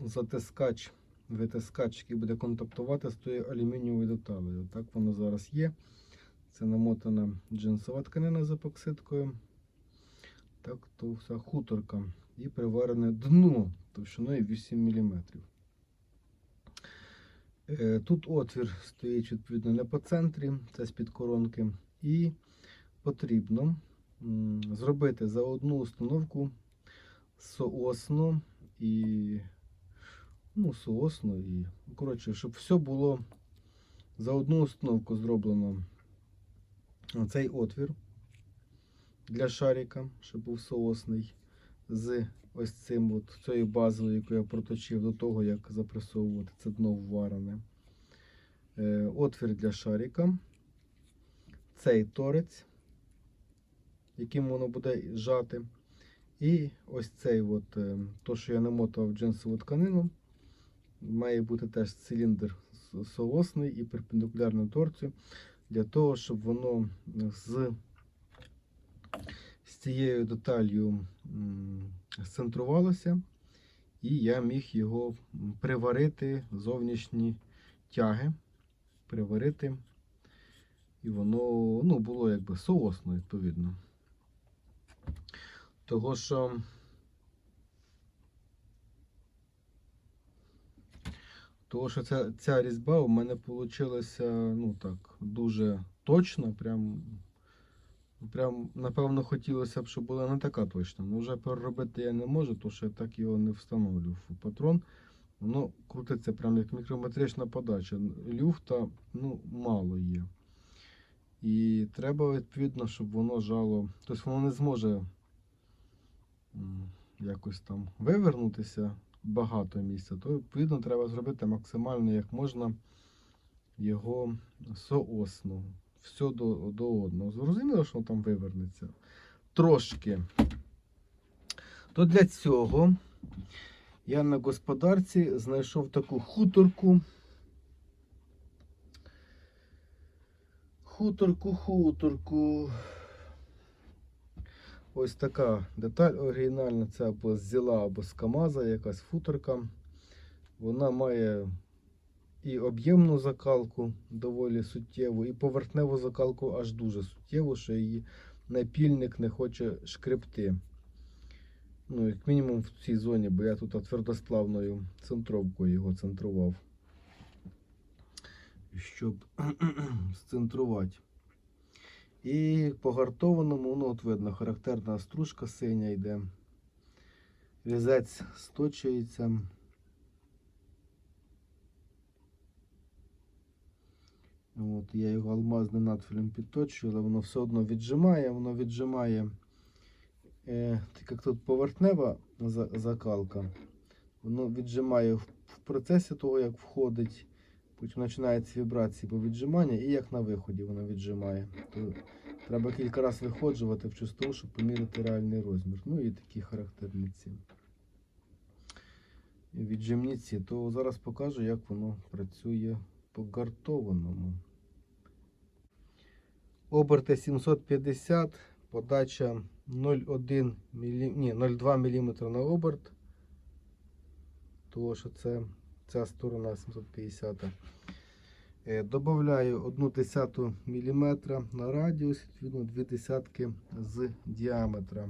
затискач, витискач, який буде контактувати з тою алюмінієвою деталею. Так воно зараз є. Це намотана джинсова тканина з епоксидкою. Так, то вся хуторка. І приварене дно товщиною 8 мм. Е, Тут отвір стоїть відповідно не по центрі, це з-під коронки. І потрібно зробити за одну установку соосно і ну, соосно і коротше, щоб все було за одну установку зроблено цей отвір для шарика, щоб був соосний з ось цим от цією базою, яку я проточив до того, як запресовувати це дно вварене. Е, Отвір для шарика. Цей торець, яким воно буде жати. І ось цей, от, е, то, що я намотував джинсову тканину, має бути теж циліндр соосний і перпендикулярний торцю, для того, щоб воно з, з цією деталью сцентрувалося, і я міг його приварити зовнішні тяги, приварити, і воно ну, було якби соосно, відповідно. Того що того, що ця, ця різьба у мене вийшла ну так, дуже точно. Прям, прям, напевно, хотілося б, щоб була не така точна. Ну, вже переробити я не можу, тому що я так його не встановлю в патрон. Воно крутиться прям як мікрометрична подача. Люфта ну, мало є. І треба, відповідно, щоб воно жало. Тобто воно не зможе якось там вивернутися багато місця, то відповідно треба зробити максимально як можна його соосно. Все до, до одного. Зрозуміло, що там вивернеться. Трошки. То для цього я на господарці знайшов таку хуторку. Хуторку, хуторку. Ось така деталь оригінальна, це або з зіла, або з Камаза, якась футорка. Вона має і об'ємну закалку доволі суттєву, і поверхневу закалку аж дуже суттєву, що її напільник не хоче шкребти. Ну, як мінімум в цій зоні, бо я тут твердосплавною центровкою його центрував. Щоб сцентрувати. І по гартованому, ну от видно, характерна стружка синя йде. Різець сточується. От, я його алмазним надфілем підточую, але воно все одно віджимає, воно віджимає, е, так як тут поверхнева закалка, воно віджимає в, процесі того, як входить, потім починаються вібрації по віджиманню, і як на виході воно віджимає. То Треба кілька разів виходжувати в чисту, щоб поміряти реальний розмір. Ну і такі характерниці. Віджимниці, то зараз покажу, як воно працює по гартованому. Оберти 750, подача 0,1 мілі... Ні, 0,2 мм на оберт. Того, що це ця сторона 750. Е, Добавляю 1 десяту мм на радіус, відповідно 2 десятки з діаметра.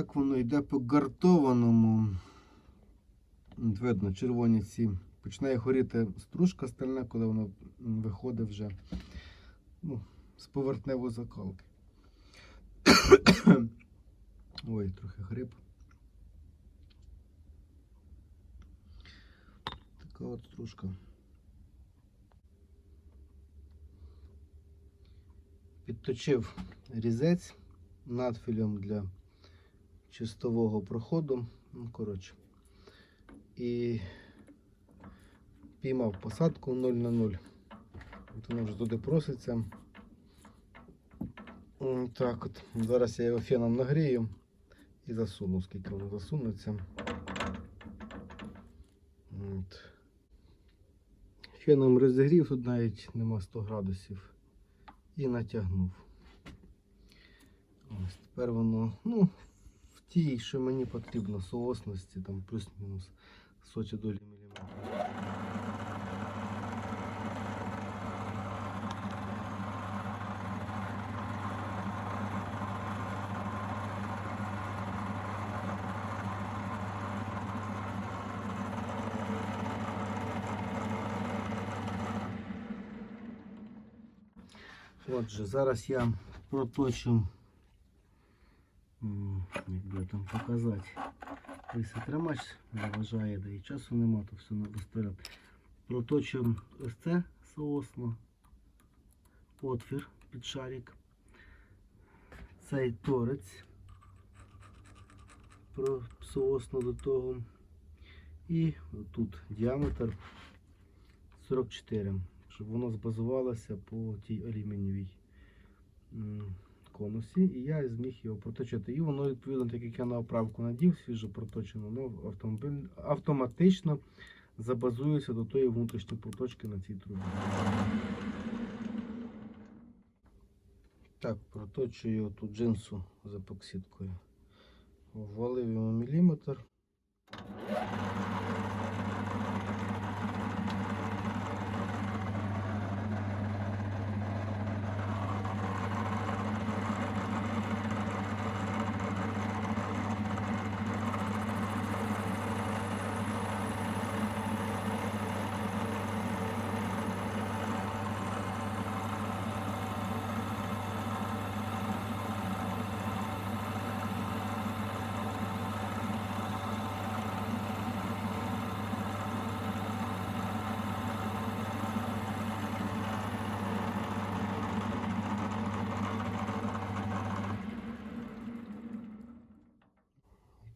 Так воно йде по гартованому. Видно, червоні ці. Починає горіти стружка стальна, коли воно виходить вже ну, з поверхневої закалки. Ой, трохи гриб. Така от стружка. Підточив різець надфілем для чистового проходу. Ну, коротше. І піймав посадку 0 на 0. От воно вже туди проситься. Так от. Зараз я його феном нагрію і засуну, скільки воно засунеться. От. Феном розігрів, тут навіть нема 100 градусів. І натягнув. Ось тепер воно, ну, тій, що мені потрібно, соосності, там плюс-мінус соті долі міліметра. Отже, зараз я проточу, м, показати, висотримач заважає, да і часу нема, то все треба стерти. Проточуємо ось це соосно, отвір під шарик, цей торець про соосно до того. І тут діаметр 44 щоб воно збазувалося по тій алюмінієвій конусі, і я зміг його проточити. І воно, відповідно, так як я на оправку надів, свіжо проточено, воно автомобіль автоматично забазується до тої внутрішньої проточки на цій трубі. Так, проточую тут джинсу з епоксидкою. Ввалив йому міліметр.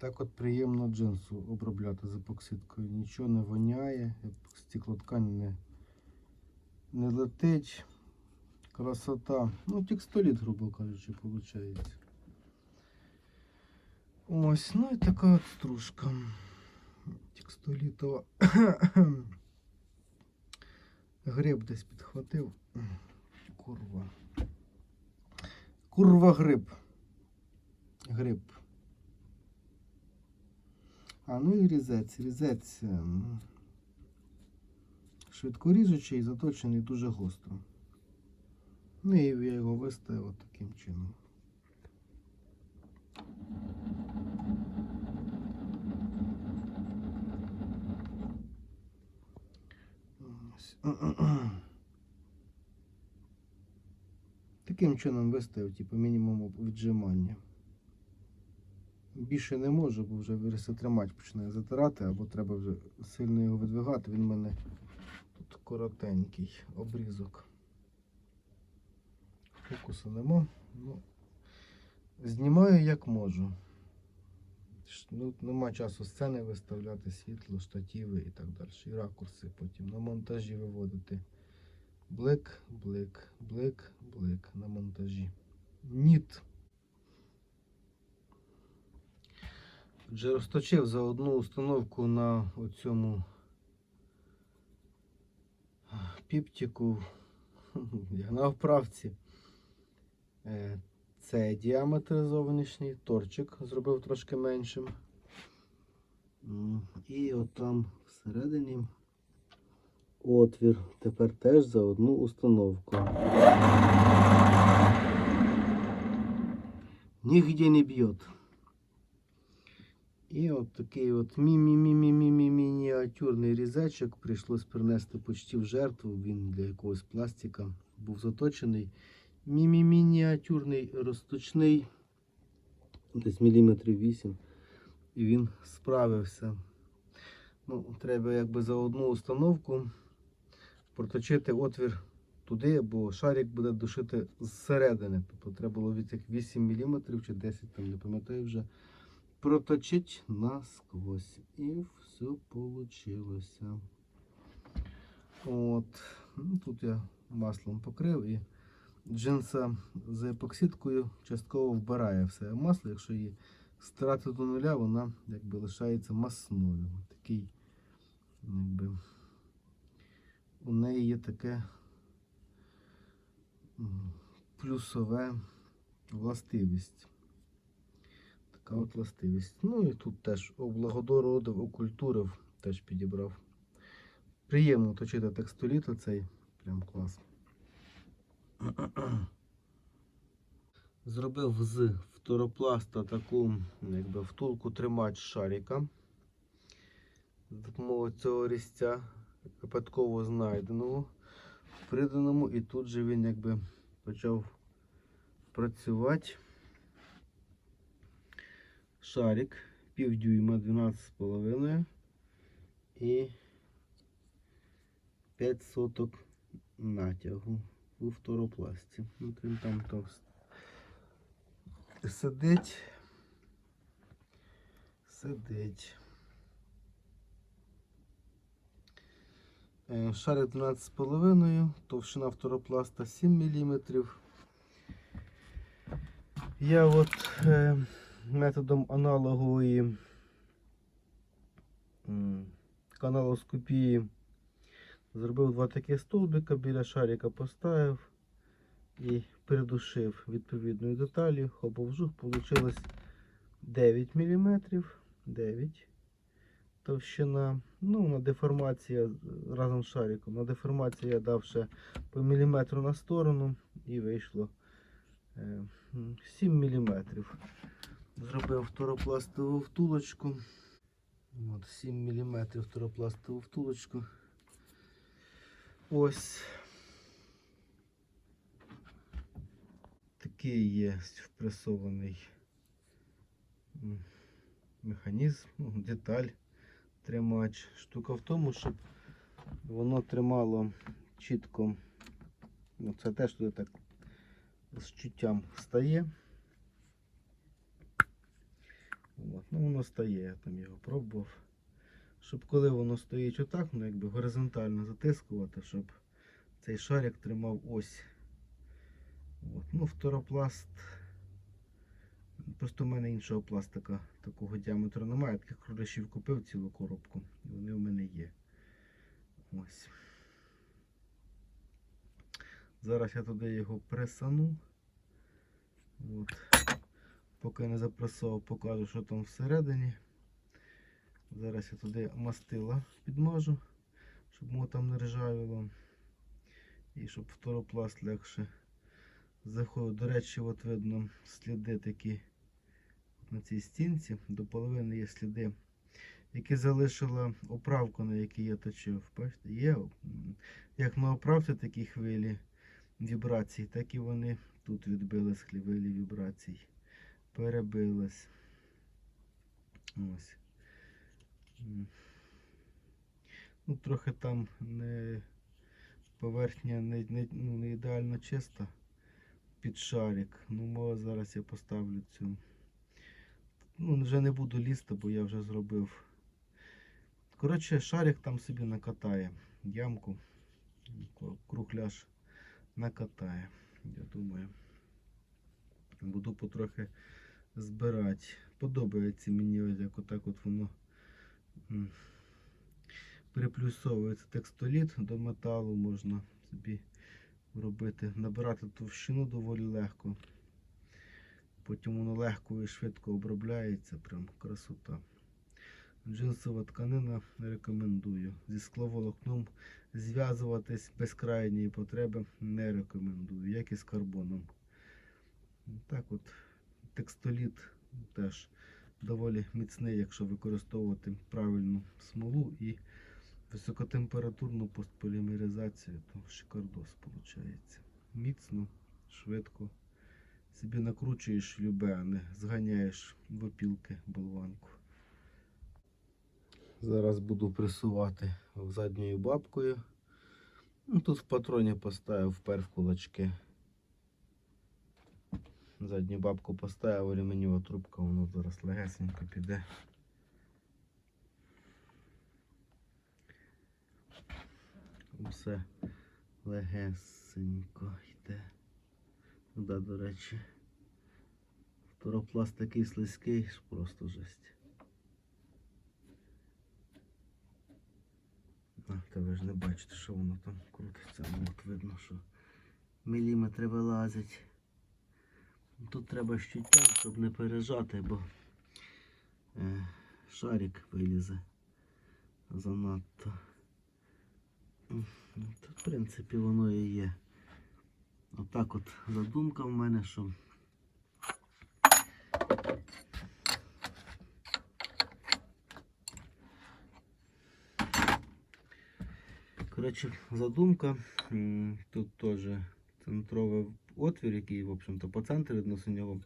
Так от приємно джинсу обробляти з епоксидкою. Нічого не воняє, стеклоткань не, не летить. Красота. Ну, текстоліт, грубо кажучи, виходить. Ось, ну і така от стружка. Текстолітова. Гриб десь підхватив. Курва. Курва гриб. Гриб. А, ну і різець. Різець ем, швидкоріжучий, заточений дуже гостро. Ну і я його виставив таким чином. Таким чином виставив, типу, мінімум віджимання. Більше не можу, бо вже вирісотримач починає затирати, або треба вже сильно його видвигати. Він в мене тут коротенький обрізок. Фокусу нема. Ну, знімаю як можу. Ну, нема часу сцени виставляти, світло, штативи і так далі. І ракурси потім на монтажі виводити. Блик, блик, блик, блик на монтажі. Ніт. Вже розточив за одну установку на оцьому піптіку на вправці. Е, Це діаметр зовнішній, торчик зробив трошки меншим. І от там всередині отвір. Тепер теж за одну установку. Нігде не б'є. І от такий от мі-мі-мі-мі-мі-мініатюрний різечок прийшлось принести почти в жертву. Він для якогось пластика був заточений. Мі-мі-мініатюрний розточний, десь міліметрів 8. І він справився. Ну, треба якби за одну установку проточити отвір туди, бо шарик буде душити зсередини. Тобто треба було від цих 8 мм чи 10, там не пам'ятаю вже. Проточить насквозь. І все вийшло. От. Ну, тут я маслом покрив і джинса з епоксидкою частково вбирає все масло. Якщо її стирати до нуля, вона якби лишається масною. Такий, якби, у неї є таке плюсове властивість. Така от властивість. Ну і тут теж облагодородив, окультурив, теж підібрав. Приємно точити текстоліт оцей. Прям клас. Зробив з фторопласта таку якби, втулку тримач шарика. За допомогою цього різця випадково знайденого приданому, і тут же він якби почав працювати. Шарик півдюйма 12,5 і 5 соток натягу у фторопласті. От він там товст. Сидить. Сидить. Е, Шарик 12,5, товщина фторопласта 7 мм. Я от е, методом аналогової каналоскопії зробив два такі стовбика біля шарика поставив і придушив відповідною деталью. Хоповжух вийшло 9 мм. 9 товщина. Ну, на деформація разом з шариком. На деформацію я дав ще по міліметру на сторону і вийшло е, м, 7 мм. Зробив фторопластову втулочку. От 7 мм фторопластову втулочку. Ось такий є впресований механізм, ну, деталь, тримач. Штука в тому, щоб воно тримало чітко. Ну, це теж туди так з чуттям встає. От, ну воно стає, я там його пробував. Щоб коли воно стоїть отак, ну якби горизонтально затискувати, щоб цей шарик тримав ось. От. Ну, фторопласт. Просто в мене іншого пластика такого діаметру немає. Таких кролячів купив цілу коробку. І вони в мене є. Ось. Зараз я туди його пресану. От. Поки не запресував, покажу, що там всередині. Зараз я туди мастила підмажу, щоб воно там не ржавіло. І щоб фторопласт легше заходив. До речі, от видно сліди такі на цій стінці. До половини є сліди, які залишила оправка, на якій я точив. Бачите, є як на оправці такі хвилі вібрацій, так і вони тут відбились хвилі вібрацій. Перебились. Ось. Ну, трохи там не поверхня не, не, ну, не ідеально чиста під шарик. Ну, мова зараз я поставлю цю. Ну, вже не буду лізти, бо я вже зробив. Коротше, шарик там собі накатає. Ямку. Кругляш накатає. Я думаю. Буду потрохи збирати. Подобається мені ось як отак от воно м, приплюсовується текстоліт до металу, можна собі робити, набирати товщину доволі легко. Потім воно легко і швидко обробляється, прям красота. Джинсова тканина рекомендую. Зі скловолокном зв'язуватись без крайньої потреби не рекомендую, як і з карбоном. Так от, текстоліт теж доволі міцний, якщо використовувати правильну смолу і високотемпературну постполімеризацію, то шикардос виходить. Міцно, швидко. Собі накручуєш любе, а не зганяєш в опілки болванку. Зараз буду пресувати задньою бабкою. Ну, тут в патроні поставив впер кулачки. Задню бабку поставив, алюмінієва трубка, воно зараз легесенько піде. Все легесенько йде. Да, до речі. Фторопласт такий слизький, просто жесть. А, та ви ж не бачите, що воно там крутиться. Ну, от видно, що міліметри вилазять. Тут треба щуттям, щоб не пережати, бо е, шарик вилізе занадто. Ну, Тут, в принципі, воно і є. Отак от задумка в мене, що Коротше, задумка. Тут теж центровий отвір, який, в общем-то, по центру відносно нього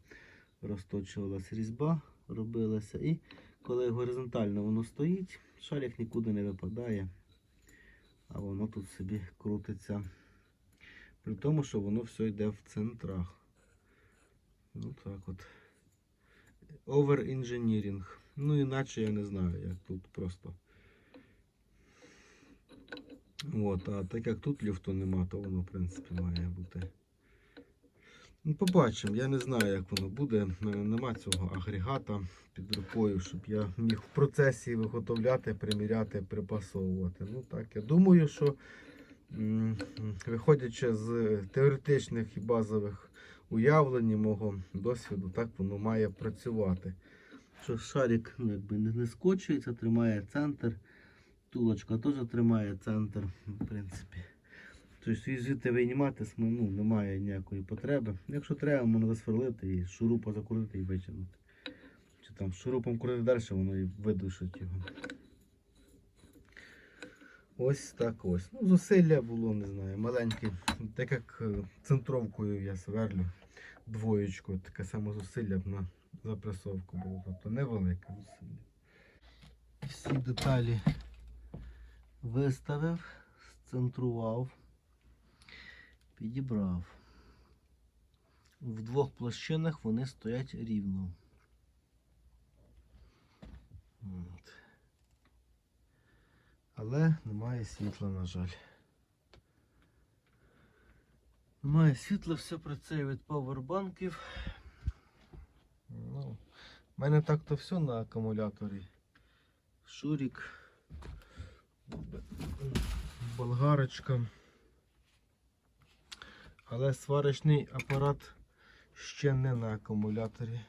розточувалася різьба, робилася. І коли горизонтально воно стоїть, шарик нікуди не випадає, а воно тут собі крутиться. При тому, що воно все йде в центрах. Ну так от. Over-engineering. Ну, іначе я не знаю, як тут просто. От, а так як тут люфту нема, то воно, в принципі, має бути. Ну, побачимо, я не знаю, як воно буде. Нема цього агрегата під рукою, щоб я міг в процесі виготовляти, приміряти, припасовувати. Ну так, я думаю, що виходячи з теоретичних і базових уявлень мого досвіду, так воно має працювати. Що шарик ну, якби не, не скочується, тримає центр. Тулочка теж тримає центр, в принципі. Тобто звідти виймати см- ну, немає ніякої потреби. Якщо треба, можна засверлити і шурупа закрутити і витягнути. Чи там шурупом крутити далі, воно і видушить його. Ось так ось. Ну, зусилля було, не знаю, маленьке. Так як е, центровкою я сверлю двоєчкою, таке саме зусилля б на запресовку було. Тобто невелике зусилля. Всі деталі виставив, сцентрував, підібрав. В двох площинах вони стоять рівно. От. Але немає світла, на жаль. Немає світла, все працює від павербанків. Ну, в мене так-то все на акумуляторі. Шурік болгарочка. Але сварочний апарат ще не на акумуляторі.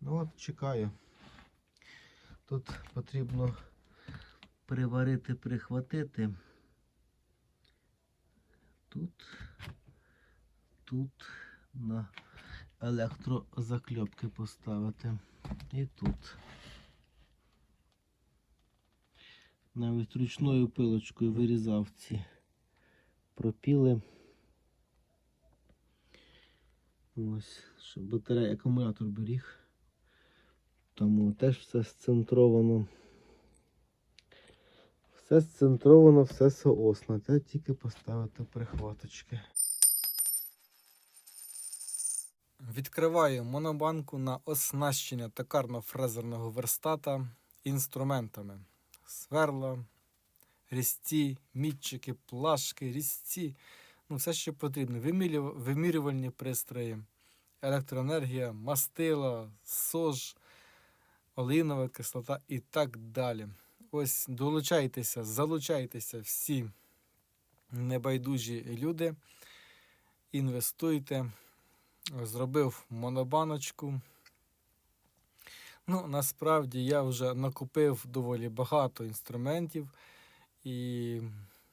Ну от чекаю. Тут потрібно приварити, прихватити. Тут, тут на електрозакльопки поставити. І тут. Навіть ручною пилочкою вирізав ці пропіли. Ось, щоб батарея акумулятор беріг. Тому теж все сцентровано. Все сцентровано, все соосно. Треба тільки поставити прихваточки. Відкриваю монобанку на оснащення токарно-фрезерного верстата інструментами. Сверла, різці, мітчики, плашки, різці. Ну, все, що потрібно. Вимірювальні пристрої, електроенергія, мастила, сож, олеїнова кислота і так далі. Ось долучайтеся, залучайтеся всі небайдужі люди. Інвестуйте зробив монобаночку. Ну, насправді я вже накупив доволі багато інструментів, і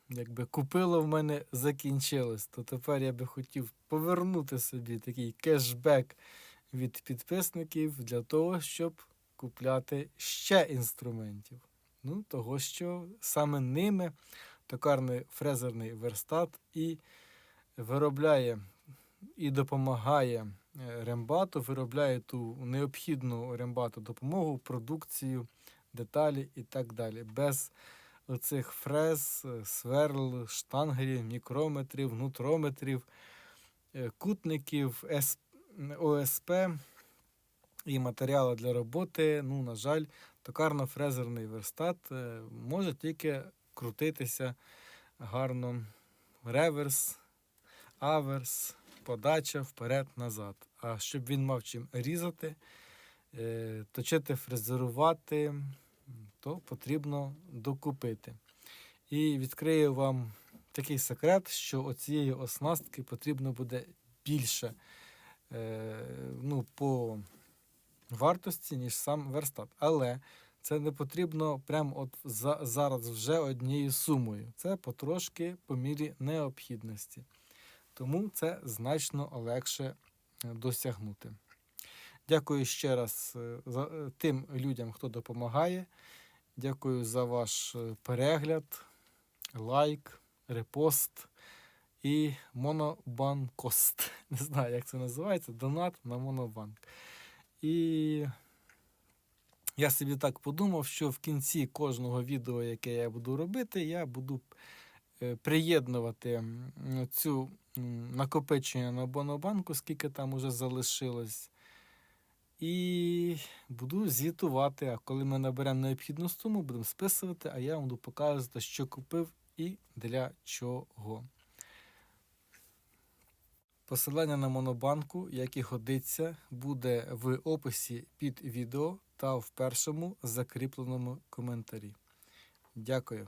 якби купило в мене закінчилось, то тепер я би хотів повернути собі такий кешбек від підписників для того, щоб купляти ще інструментів. Ну, того, що саме ними токарний фрезерний верстат і виробляє і допомагає рембату, виробляє ту необхідну рембату допомогу, продукцію, деталі і так далі. Без оцих фрез, е, сверл, штангелів, мікрометрів, нутрометрів, е, кутників, ОСП і матеріали для роботи. Ну, на жаль, токарно-фрезерний верстат е, може тільки крутитися гарно. Реверс, аверс, подача вперед-назад. А щоб він мав чим різати, точити, фрезерувати, то потрібно докупити. І відкрию вам такий секрет, що оцієї оснастки потрібно буде більше е, ну, по вартості, ніж сам верстат. Але це не потрібно прямо от за, зараз вже однією сумою. Це потрошки по мірі необхідності. Тому це значно легше е, досягнути. Дякую ще раз е, за е, тим людям, хто допомагає. Дякую за ваш е, перегляд, лайк, репост і монобанкост. Не знаю, як це називається. Донат на монобанк. І я собі так подумав, що в кінці кожного відео, яке я буду робити, я буду е, приєднувати цю накопичення на монобанку, скільки там уже залишилось. І буду звітувати. А коли ми наберемо необхідну суму, будемо списувати, а я вам буду показувати, що купив і для чого. Посилання на монобанку, як і годиться, буде в описі під відео та в першому закріпленому коментарі. Дякую.